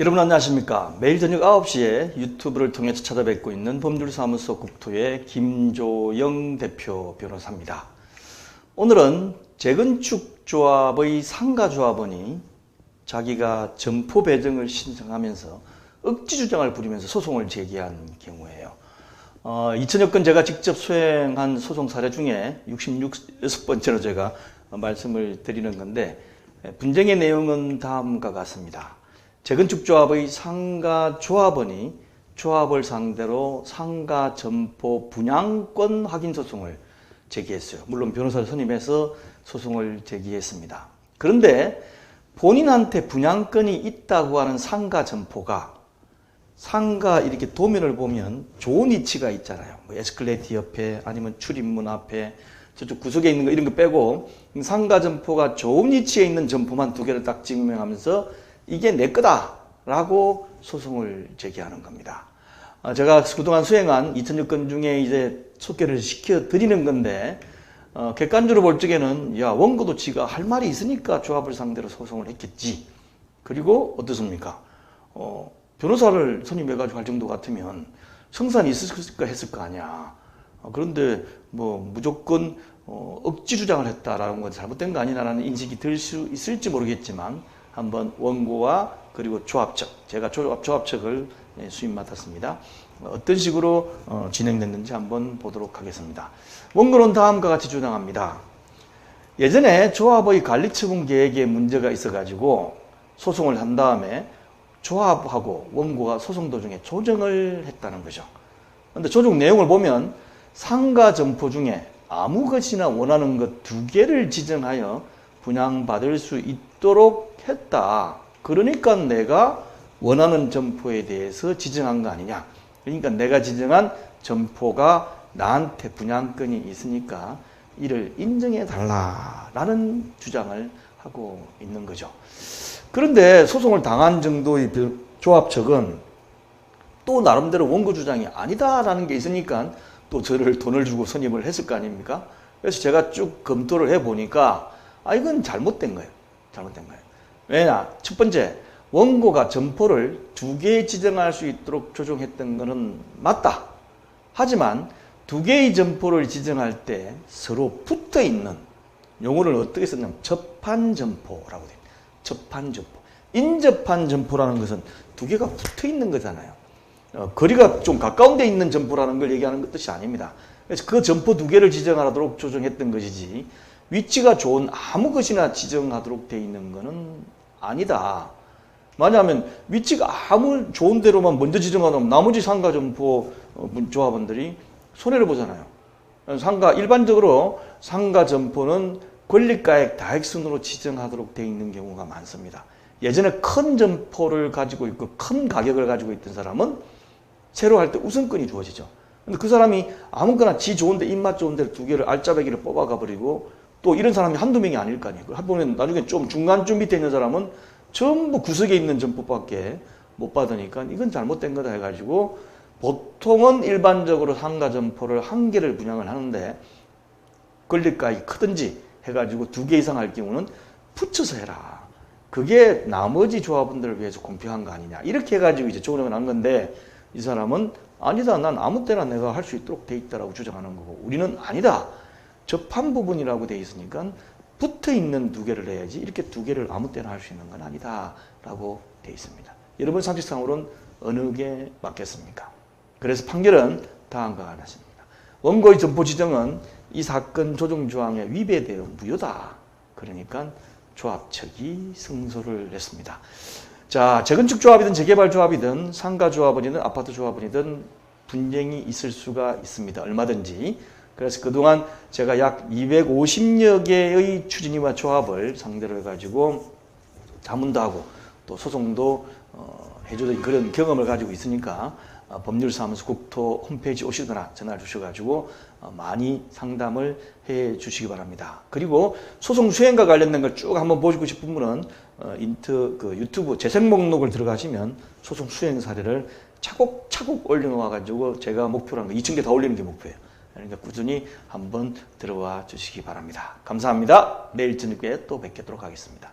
여러분 안녕하십니까? 매일 저녁 9시에 유튜브를 통해서 찾아뵙고 있는 법률사무소 국토의 김조영 대표 변호사입니다. 오늘은 재건축 조합의 상가조합원이 자기가 점포 배정을 신청하면서 억지 주장을 부리면서 소송을 제기한 경우예요. 어, 2천여 건 제가 직접 수행한 소송 사례 중에 66번째로 제가 말씀을 드리는 건데 분쟁의 내용은 다음과 같습니다. 재건축 조합의 상가 조합원이 조합을 상대로 상가 점포 분양권 확인 소송을 제기했어요. 물론 변호사를 선임해서 소송을 제기했습니다. 그런데 본인한테 분양권이 있다고 하는 상가 점포가 상가 이렇게 도면을 보면 좋은 위치가 있잖아요. 뭐 에스컬레이터 옆에 아니면 출입문 앞에 저쪽 구석에 있는 거 이런 거 빼고 상가 점포가 좋은 위치에 있는 점포만 두 개를 딱 증명하면서 이게 내 거다라고 소송을 제기하는 겁니다. 어, 제가 그동안 수행한 2,006건 중에 이제 소개를 시켜 드리는 건데 어, 객관적으로 볼 적에는 야 원고도 지가 할 말이 있으니까 조합을 상대로 소송을 했겠지. 그리고 어떻습니까? 어, 변호사를 선임해가지고 할 정도 같으면 성산이 있을까 했을 거 아니야. 어, 그런데 뭐 무조건 어, 억지 주장을 했다라는 건 잘못된 거 아니냐라는 인식이 들 수 있을지 모르겠지만 한번 원고와 그리고 조합 측, 제가 조합, 조합 측을 예, 수임 맡았습니다. 어떤 식으로 어, 진행됐는지 한번 보도록 하겠습니다. 원고는 다음과 같이 주장합니다. 예전에 조합의 관리처분 계획에 문제가 있어가지고 소송을 한 다음에 조합하고 원고가 소송 도중에 조정을 했다는 거죠. 근데 조정 내용을 보면 상가 점포 중에 아무 것이나 원하는 것 두 개를 지정하여 분양받을 수 있도록 했다. 그러니까 내가 원하는 점포에 대해서 지정한 거 아니냐. 그러니까 내가 지정한 점포가 나한테 분양권이 있으니까 이를 인정해 달라라는 주장을 하고 있는 거죠. 그런데 소송을 당한 정도의 조합 측은 또 나름대로 원고 주장이 아니다라는 게 있으니까 또 저를 돈을 주고 선임을 했을 거 아닙니까? 그래서 제가 쭉 검토를 해 보니까 아 이건 잘못된 거예요. 잘못된 거예요. 왜냐? 첫 번째 원고가 점포를 두 개 지정할 수 있도록 조정했던 것은 맞다. 하지만 두 개의 점포를 지정할 때 서로 붙어 있는 용어를 어떻게 썼냐면 접한 점포라고 돼요. 접한 점포. 인접한 점포라는 것은 두 개가 붙어 있는 거잖아요. 어, 거리가 좀 가까운 데 있는 점포라는 걸 얘기하는 뜻이 아닙니다. 그래서 그 점포 두 개를 지정하도록 조정했던 것이지 위치가 좋은 아무 것이나 지정하도록 돼 있는 것은 아니다. 만약하면 위치가 아무 좋은 데로만 먼저 지정하면 나머지 상가 점포 어, 조합원들이 손해를 보잖아요. 상가 일반적으로 상가 점포는 권리가액 다액순으로 지정하도록 되어 있는 경우가 많습니다. 예전에 큰 점포를 가지고 있고 큰 가격을 가지고 있던 사람은 새로 할 때 우선권이 주어지죠. 근데 그 사람이 아무거나 지 좋은데 입맛 좋은 데 두 개를 알짜배기를 뽑아가 버리고 또 이런 사람이 한두 명이 아닐 거 아니에요. 보면 나중에 좀 중간쯤 밑에 있는 사람은 전부 구석에 있는 점포밖에 못 받으니까 이건 잘못된 거다 해가지고 보통은 일반적으로 상가 점포를 한 개를 분양을 하는데 권리가액이 크든지 해가지고 두 개 이상 할 경우는 붙여서 해라. 그게 나머지 조합원들을 위해서 공평한 거 아니냐. 이렇게 해가지고 이제 조정을 한 건데 이 사람은 아니다. 난 아무 때나 내가 할 수 있도록 돼 있다라고 주장하는 거고 우리는 아니다. 접한 부분이라고 돼 있으니까 붙어 있는 두 개를 해야지 이렇게 두 개를 아무 때나 할 수 있는 건 아니다라고 돼 있습니다. 여러분 상식상으로는 어느 게 맞겠습니까? 그래서 판결은 다음과 같습니다. 원고의 점포 지정은 이 사건 조정 조항에 위배되어 무효다. 그러니까 조합 측이 승소를 했습니다. 자, 재건축 조합이든 재개발 조합이든 상가 조합원이든 아파트 조합원이든 분쟁이 있을 수가 있습니다. 얼마든지. 그래서 그동안 제가 약 250여 개의 추진위와 조합을 상대로 해가지고 자문도 하고 또 소송도 어, 해주던 그런 경험을 가지고 있으니까 어, 법률사무소 국토 홈페이지 오시거나 전화를 주셔가지고 어, 많이 상담을 해 주시기 바랍니다. 그리고 소송 수행과 관련된 걸 쭉 한번 보시고 싶은 분은 어, 인트 그 유튜브 재생 목록을 들어가시면 소송 수행 사례를 차곡차곡 올려놓아가지고 제가 목표로 한 거 2천 개더 올리는 게 목표예요. 그러니까 꾸준히 한번 들어와 주시기 바랍니다. 감사합니다. 내일 저녁에 또 뵙도록 하겠습니다.